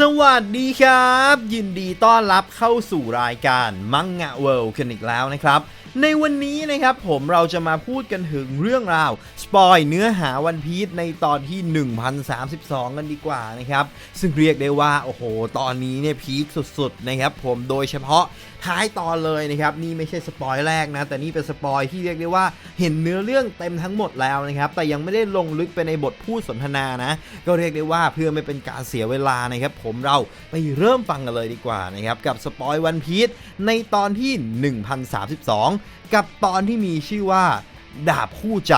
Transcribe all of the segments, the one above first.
สวัสดีครับ ยินดีต้อนรับเข้าสู่รายการมังงะเวิลด์กันอีกแล้วนะครับ ในวันนี้นะครับผมเราจะมาพูดกันถึงเรื่องราว สปอยเนื้อหาวันพีชในตอนที่ 1032 กันดีกว่านะครับ ซึ่งเรียกได้ว่า โอ้โห ตอนนี้เนี่ยพีคสุดๆนะครับผมโดยเฉพาะท้ายตอนเลยนะครับ นี่ไม่ใช่สปอยแรกนะ แต่นี่เป็นสปอยที่เรียกได้ว่าเห็นเนื้อเรื่องเต็มทั้งหมดแล้วนะครับ แต่ยังไม่ได้ลงลึกไปในบทพูดสนทนานะ ก็เรียกได้ว่าเพื่อไม่เป็นการเสียเวลานะครับ ผมเราไปเริ่มฟังกันเลยดีกว่านะครับกับสปอยวันพีชในตอนที่ 1032กับตอนที่มีชื่อว่า ดาบคู่ใจ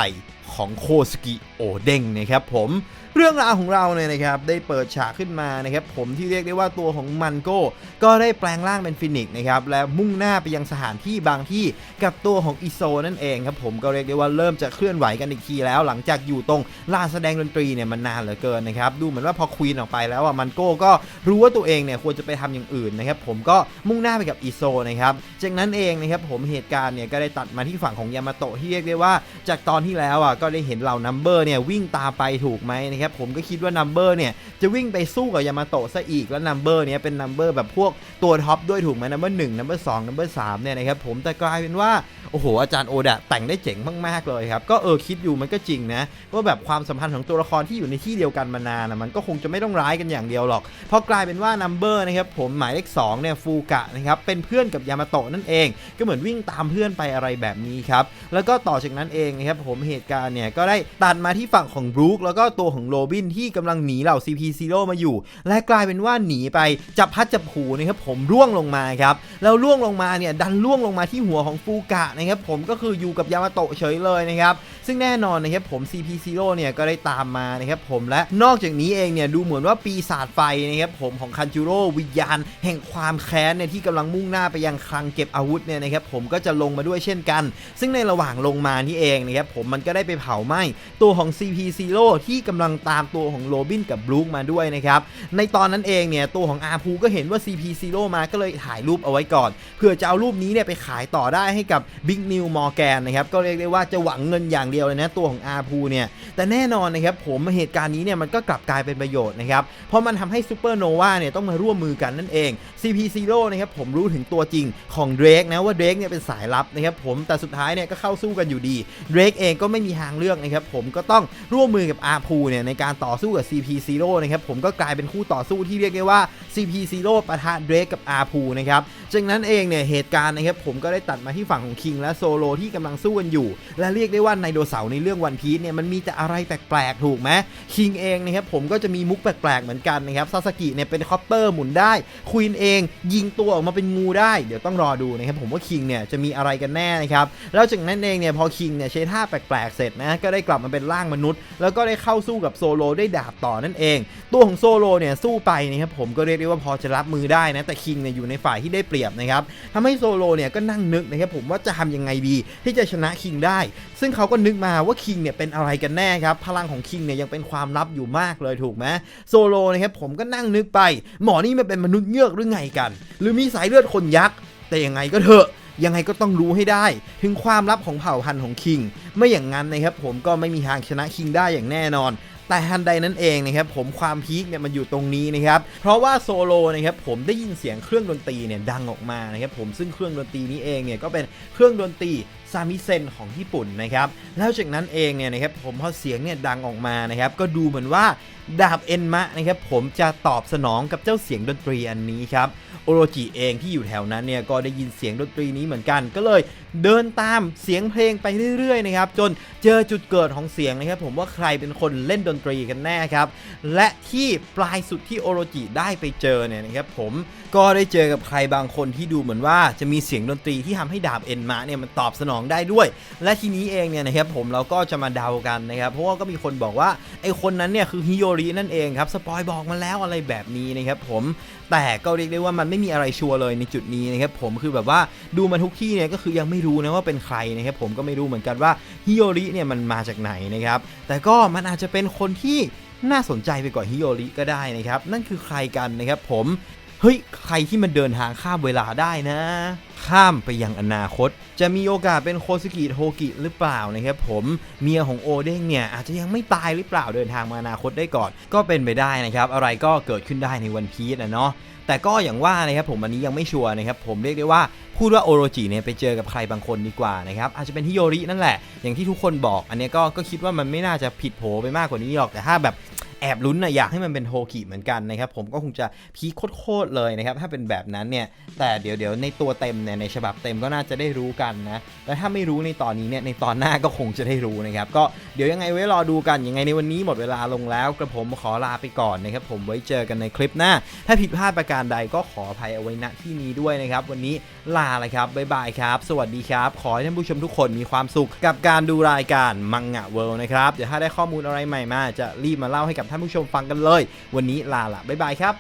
ของโคสกิโอเด้งนะครับผม เรื่องราวของเราเนี่ยนะครับได้เปิดฉากขึ้นมานะครับผมที่เรียกได้ว่าตัวของมันโก้ก็ได้แปลงร่างเป็นฟินิกส์นะครับและมุ่งหน้าไปยังสถานที่บางที่กับตัวของอิโซนั่นเองครับผมก็เรียกได้ว่าเริ่มจะเคลื่อนไหวกันอีกทีแล้ว หลังจากอยู่ตรงลานแสดงดนตรีเนี่ยมันนานเหลือเกินนะครับดูเหมือนว่าพอควีนออกไปแล้วอะมันโก้ก็รู้ว่าตัวเองเนี่ยควรจะไปทำอย่างอื่นนะครับผมก็มุ่งหน้าไปกับอิโซนะครับจากนั้นเองนะครับผมเหตุการณ์เนี่ยก็ได้ตัดมาที่ฝั่งของยามาโตะที่เรียกได้ว่า จากตอนที่แล้วอะก็ได้เห็นเหล่านัมเบอร์เนี่ยวิ่งตามไปถูกไหมนะครับผมก็คิดว่านัมเบอร์เนี่ยจะวิ่งไปสู้กับยามาโตะซะอีกแล้วนัมเบอร์เนี่ยเป็นนัมเบอร์แบบพวกตัวท็อปด้วยถูกไหมนัมเบอร์หนึ่งนัมเบอร์สองนัมเบอร์สามเนี่ยนะครับผมแต่กลายเป็นว่า โอ้โหอาจารย์โอดะแต่งได้เจ๋งมากๆเลยครับ ก็เออคิดอยู่มันก็จริงนะว่าแบบความสัมพันธ์ของตัวละครที่อยู่ในที่เดียวกันมานานนะมันก็คงจะไม่ต้องร้ายกันอย่างเดียวหรอกเพราะกลายเป็นว่านัมเบอร์นะครับผมหมายเลข2เนี่ยฟูกะนะครับเป็นเพื่อนกับยามาโตะนั่นเอง ก็เหมือนวิ่งตามเพื่อนไปอะไรแบบนี้ครับแล้วก็ต่อจากนั้นเองนะครับผมเหตุการณ์เนี่ยก็ได้ตัดมาที่ฝั่งของบรูคแล้วก็ตัวของโรบินที่กำลังหนีเหล่า CP0 มาอยู่ และกลายเป็นว่าหนีไปจับพัดจับผูนะครับผมร่วงลงมาครับแล้วร่วงลงมาเนี่ยดันร่วงลงมาที่หัวของฟูกะนะครับผมก็คืออยู่กับยามาโตะเฉยเลยนะครับซึ่งแน่นอนนะครับผม CP0 เนี่ยก็ได้ตามมานะครับผมและนอกจากนี้เองเนี่ยดูเหมือนว่าปีศาจไฟนะครับผมของคันจูโร่วิญญาณ แห่งความแค้นเนี่ยที่กำลังมุ่งหน้าไปยังคลังเก็บอาวุธเนี่ยนะครับผมก็จะลงมาด้วยเช่นกัน ซึ่งในระหว่างลงมานี่เองนะครับผมมันก็ได้ไปเผาไหม้ตัวของ CP0 ที่กำลังตามตัวของโรบินกับบลูคมาด้วยนะครับในตอนนั้นเองเนี่ยตัวของอาพูก็เห็นว่า CP0 มาก็เลยถ่ายรูปเอาไว้ก่อนเพื่อจะเอารูปนี้เนี่ยไปขายต่อได้ให้กับ b New Morgan นนะครับก็เรียกได้ว่าจะหวังเงินอย่างเดียวเลยนะตัวของอาพูเนี่ยแต่แน่นอนนะครับผมเหตุการณ์นี้เนี่ยมันก็กลับกลายเป็นประโยชน์นะครับเพราะมันทำให้ซูเปอร์โนวาเนี่ยต้องมาร่วมมือกันนั่นเอง CP0 นะครับผมรู้ถึงตัวจริงของเดรกนะว่าเดรกเนี่ยเป็นสายลับนะครับผมแต่สุดท้ายเนี่ยก็เข้าสู้กันอยู่ดีเดรกเองก็ไม่มีทางเลือกนะครับผมก็ต้องร่วมมือกับอาพูเนี่ยในการต่อสู้กับ CP0 นะครับผมก็กลายเป็นคู่ต่อสู้ที่เรียกได้ว่า CP0 ปะทะเดรกกับอาพูนะครับจากนั้นเองเนี่ยเหตุการณ์นะครับผมก็ได้ตัดมาที่ฝั่งของคิงและโซโลที่กำลังสู้กันอยู่ และเรียกได้ว่าไนโดเสาร์ในเรื่องวันพีซเนี่ยมันมีแต่อะไรแปลกๆ ถูกไหมคิงเองนะครับผมก็จะมีมุกแปลกๆ เหมือนกันนะครับซาสกิเนี่ยเป็นคอปเตอร์หมุนได้ควีนเองยิงตัวออกมาเป็นงูได้ เดี๋ยวต้องรอดูนะครับผมว่าคิงเนี่ยจะมีอะไรกันแน่นะครับแล้วจากนั้นเองเนี่ยพอคิงเนี่ยใช้ท่าแปลกๆเสร็จนะก็ได้กลับมาเป็นร่างมนุษย์ แล้วก็ได้เข้าสู้กับโซโลได้ดาบต่อนั่นเอง ตัวของโซโลเนี่ยสู้ไปนะครับผมก็เรียกได้ว่าพอจะรับมือได้นะแต่คิงเนี่ยอยู่ในฝ่ายที่ได้เปรียบนะครับทำให้โซโลเนี่ยก็นั่งนึกนะครับผมว่าจะทำยังไงดีที่จะชนะคิงได้ ซึ่งเขาก็นึกมาว่าคิงเนี่ยเป็นอะไรกันแน่ครับ พลังของคิงเนี่ยยังเป็นความลับอยู่มากเลยถูกไหมโซโลนะครับผมก็นั่งนึกไป หมอนี่มันเป็นมนุษย์เงือกหรือไงกัน หรือมีสายเลือดคนยักษ์แต่ยังไงก็เถอะยังไงก็ต้องรู้ให้ได้ ถึงความลับของเผ่าพันธุ์ของคิง ไม่อย่างนั้นนะครับผมก็ไม่มีทางชนะคิงได้อย่างแน่นอน แต่ทันใดนั้นเองนะครับผมความพีคเนี่ยมันอยู่ตรงนี้นะครับเพราะว่าโซโลนะครับผมได้ยินเสียงเครื่องดนตรีเนี่ยดังออกมานะครับผมซึ่งเครื่องดนตรีนี้เองเนี่ยก็เป็นเครื่องดนตรีซามิเซนของญี่ปุ่นนะครับแล้วจากนั้นเองเนี่ยนะครับผมพอเสียงเนี่ยดังออกมานะครับก็ดูเหมือนว่าดาบเอ็นมะนะครับผมจะตอบสนองกับเจ้าเสียงดนตรีอันนี้ครับ โอโรจิเองที่อยู่แถวนั้นเนี่ยก็ได้ยินเสียงดนตรีนี้เหมือนกัน ก็เลยเดินตามเสียงเพลงไปเรื่อยๆนะครับจนเจอจุดเกิดของเสียงนะครับผมว่าใครเป็นคนเล่นดนตรีกันแน่ครับและที่ปลายสุดที่โอโรจิได้ไปเจอเนี่ยนะครับผมก็ได้เจอกับใครบางคนที่ดูเหมือนว่าจะมีเสียงดนตรีที่ทำให้ดาบเอ็นมะเนี่ยมันตอบสนองได้ด้วย และทีนี้เองเนี่ยนะครับผมเราก็จะมาเดากันนะครับเพราะว่าก็มีคนบอกว่าไอคนนั้นเนี่ยคือฮิโยรินั่นเองครับสปอยบอกมาแล้วอะไรแบบนี้นะครับผมแต่ก็เรียกได้ว่ามันไม่มีอะไรชัวร์เลยในจุดนี้นะครับผมคือแบบว่าดูมาทุกที่เนี่ยก็คือยังไม่รู้นะว่าเป็นใครนะครับผมก็ไม่รู้เหมือนกันว่าฮิโยริเนี่ยมันมาจากไหนนะครับแต่ก็มันอาจจะเป็นคนที่น่าสนใจไปกว่าฮิโยริก็ได้นะครับนั่นคือใครกันนะครับผม เฮ้ย ใครที่มันเดินทางข้ามเวลาได้นะ ข้ามไปยังอนาคต จะมีโอกาสเป็นโคสกิโทกิหรือเปล่านะครับผมเมียของโอเด้งเนี่ยอาจจะยังไม่ตายหรือเปล่าเดินทางมาอนาคตได้ก่อน ก็เป็นไปได้นะครับ อะไรก็เกิดขึ้นได้ในวันพีชนะเนาะแต่ก็อย่างว่านะครับผมอันนี้ยังไม่ชัวร์นะครับผมเรียกได้ว่าพูดว่าโอโรจิเนี่ยไปเจอกับใครบางคนดีกว่านะครับอาจจะเป็นฮิโยรินั่นแหละ อย่างที่ทุกคนบอก อันนี้ก็ก็คิดว่ามันไม่น่าจะผิดโผไปมากกว่านี้หรอกแต่ถ้าแบบ แอบลุ้นนะอยากให้มันเป็นโทกิเหมือนกันนะครับผมก็คงจะพีคโคตรเลยนะครับถ้าเป็นแบบนั้นเนี่ยแต่เดี๋ยวเดี๋ยวในตัวเต็มเนี่ยในฉบับเต็มก็น่าจะได้รู้กันนะแล้วถ้าไม่รู้ในตอนนี้เนี่ยในตอนหน้าก็คงจะได้รู้นะครับก็เดี๋ยวยังไงไว้รอดูกันยังไงในวันนี้หมดเวลาลงแล้วกระผมขอลาไปก่อนนะครับผมไว้เจอกันในคลิปหน้า ถ้าผิดพลาดประการใดก็ขออภัยเอาไว้ณที่นี้ด้วยนะครับวันนี้ลาเลยครับบ๊ายบายครับ สวัสดีครับ ขอให้ท่านผู้ชมทุกคนมีความสุขกับการดูรายการมังงะเวิลด์นะครับ เดี๋ยวถ้าได้ข้อมูลอะไรใหม่มาจะรีบมาเล่าให้กับท่านผู้ชมฟังกันเลย วันนี้ลาละบ๊ายบายครับ